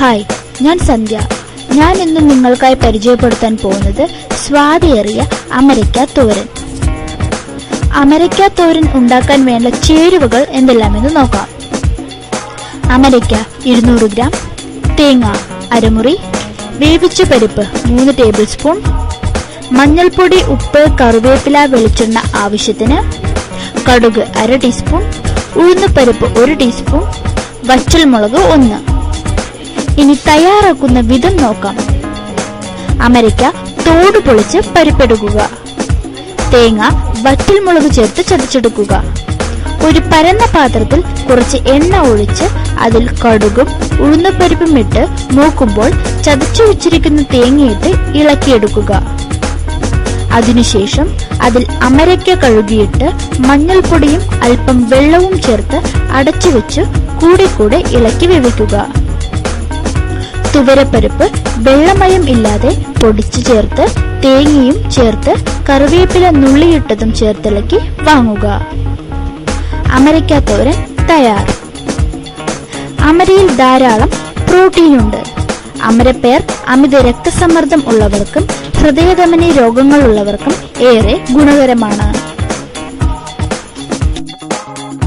Hi ഞാൻ സന്ധ്യ. ഞാൻ ഇന്ന് നിങ്ങൾക്കായി പരിചയപ്പെടുത്താൻ പോകുന്നത് സ്വാദിയേറിയ അമരയ്ക്ക തോരൻ. അമരയ്ക്ക തോരൻ ഉണ്ടാക്കാൻ വേണ്ട ചേരുവകൾ എന്തെല്ലാമെന്ന് നോക്കാം. അമരയ്ക്ക ഇരുന്നൂറ് ഗ്രാം തേങ്ങ അരമുറി വേവിച്ച പരിപ്പ് മൂന്ന് ടേബിൾ സ്പൂൺ മഞ്ഞൾപ്പൊടി ഉപ്പ് കറിവേപ്പില വെളിച്ചെണ്ണ ആവശ്യത്തിന് കടുക് അര ടീസ്പൂൺ ഉഴുന്നുപരിപ്പ് ഒരു ടീസ്പൂൺ വച്ചൽ മുളക് ഒന്ന്. ഇനി തയ്യാറാക്കുന്ന വിധം നോക്കാം. അമരയ്ക്ക തോട് പൊളിച്ച് പരിപ്പെടുക്കുക. തേങ്ങ വറ്റൽമുളക് ചേർത്ത് ചതച്ചെടുക്കുക. ഒരു പരന്ന പാത്രത്തിൽ കുറച്ച് എണ്ണ ഒഴിച്ച് അതിൽ കടുകും ഉഴുന്നപ്പരിപ്പും ഇട്ട് മൂക്കുമ്പോൾ ചതച്ചു വെച്ചിരിക്കുന്ന തേങ്ങയിട്ട് ഇളക്കിയെടുക്കുക. അതിനുശേഷം അതിൽ അമരയ്ക്ക കഴുകിയിട്ട് മഞ്ഞൾപ്പൊടിയും അല്പം വെള്ളവും ചേർത്ത് അടച്ചുവെച്ച് കൂടെ കൂടെ ഇളക്കി വേവിക്കുക. തുവരപ്പരിപ്പ് വെള്ളമയം ഇല്ലാതെ പൊടിച്ചു ചേർത്ത് തേങ്ങയും ചേർത്ത് കറിവേപ്പില നുള്ളിയിട്ടതും ചേർത്തിളക്കി വാങ്ങുക. അമരയ്ക്കാത്തോരൻ തയ്യാർ. അമരയിൽ ധാരാളം പ്രോട്ടീൻ ഉണ്ട്. അമരപ്പേർ അമിത രക്തസമ്മർദ്ദം ഉള്ളവർക്കും ഹൃദയധമനി രോഗങ്ങളുള്ളവർക്കും ഏറെ ഗുണകരമാണ്.